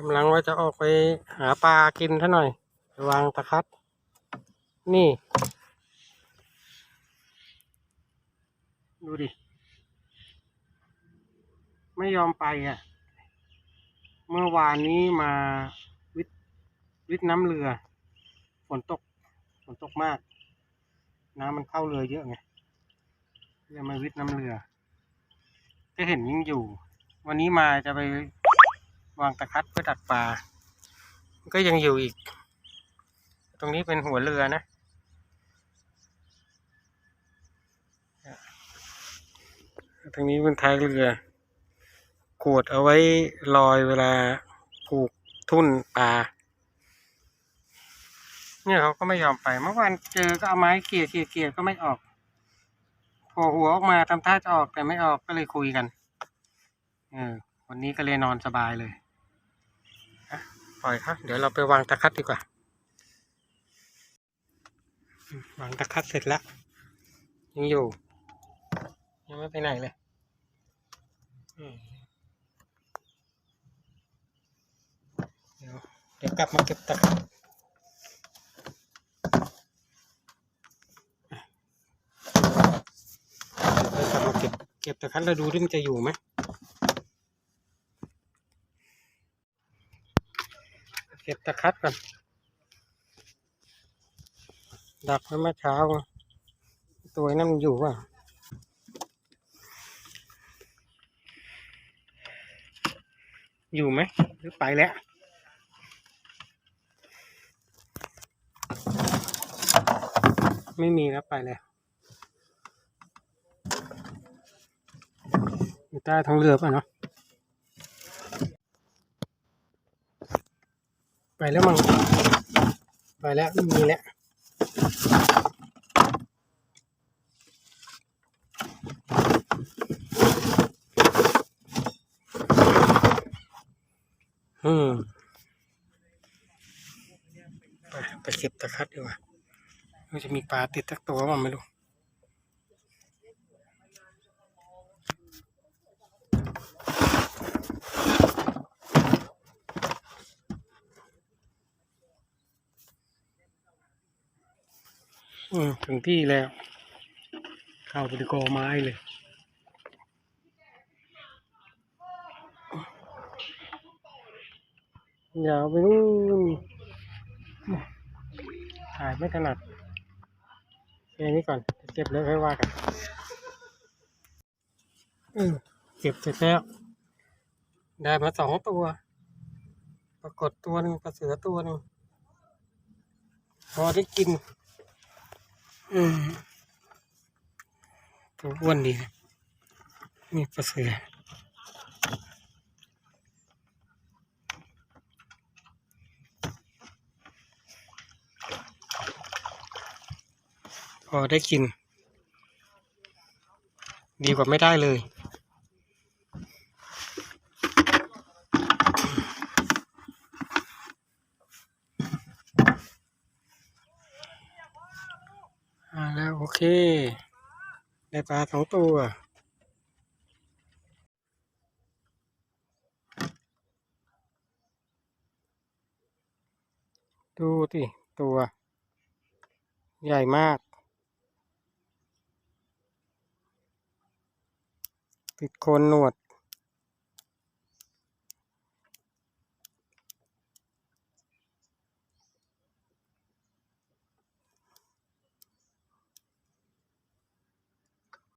กำลังว่าจะออกไปหาปลากินซะหน่อยวางตะคัด นี่ ดูดิ ไม่ยอมไปอะ เมื่อวานนี้มาวิทวิทย์น้ำเรือ ฝนตก ฝนตกมาก น้ำมันเข้าเรือเยอะไงเลยมาวิทย์น้ำเรือ ก็เห็นยิ่งอยู่ วันนี้มาจะไป วางตะคัดเพื่อดักปลาก็ยังอยู่อีก ตรงนี้เป็นหัวเรือนะ ตรงนี้เป็นท้ายเรือขวดเอาไว้ลอยเวลาผูกทุ่นปลาเนี่ยเขาก็ไม่ยอมไปเมื่อวานเจอก็เอาไม้เกี่ยเกี่ยเกี่ยก็ไม่ออกโผล่หัวออกมาทำท่าจะออกแต่ไม่ออกก็เลยคุยกันเออวันนี้ก็เลยนอนสบายเลย อยครับ เดี๋ยวเราไปวางตะคัดดีกว่า วางตะคัดเสร็จแล้ว ยังอยู่ ยังไม่ไปไหนเลยเดี๋ยวเดี๋ยวกลับมาเก็บตะคัดเดี๋ยวกลับมาเก็บเก็บตะคัดแล้วดูดิมันจะอยู่ไหม ก็บตะคัดก่อน ดักไว้เมื่อเช้า ตัวนั้นมันอยู่ป่ะอยู่ไหมหรือไปแล้วไม่มีแล้วไปแล้วอยู่ใต้ท้องเรือป่ะเนาะ ไปแล้วมั้งไปแล้วไม่มีแล้วอืมไปไปเก็บตะคัดดีกว่ามันจะมีปลาติดสักตัวบ้างไม่รู้ อืมถึงที่แล้ว เข้าไปในกอไม้เลยยาวไปนู่นถ่ายไม่ถนัดแค่นี้ก่อนเก็บแล้วค่อยว่ากันเก็บเสร็จแล้ว ได้มาสองตัว ปรากฏตัวหนึ่งปลาเสือตัวหนึ่งพอได้กิน อืมตัวอ้วนดีนะนี่ปลาเสือพอได้กิน ดีกว่าไม่ได้เลย อ่าแล้วโอ เคได้ปลาสองตัวดูสิตัว ใหญ่มาก ติดโคนหนวด